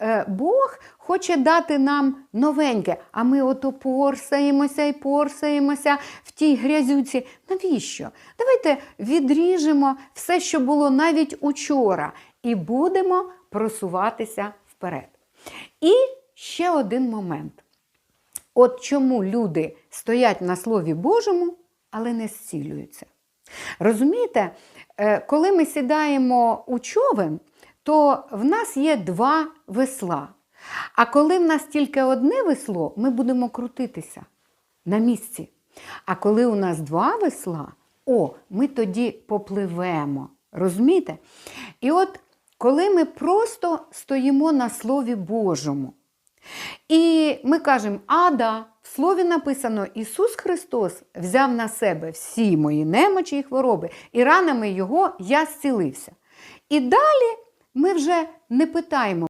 е, Бог хоче дати нам новеньке, а ми ото порсаємося і порсаємося в тій грязюці. Навіщо? Давайте відріжемо все, що було навіть учора, і будемо просуватися вперед. І ще один момент. От чому люди стоять на Слові Божому, але не зцілюються. Розумієте, Е, коли ми сідаємо у човен, то в нас є два весла. А коли в нас тільки одне весло, ми будемо крутитися на місці. А коли у нас два весла, о, ми тоді попливемо. Розумієте? І от коли ми просто стоїмо на Слові Божому, і ми кажемо, а да, в слові написано, Ісус Христос взяв на себе всі мої немочі і хвороби, і ранами Його я зцілився. І далі вже не питаємо.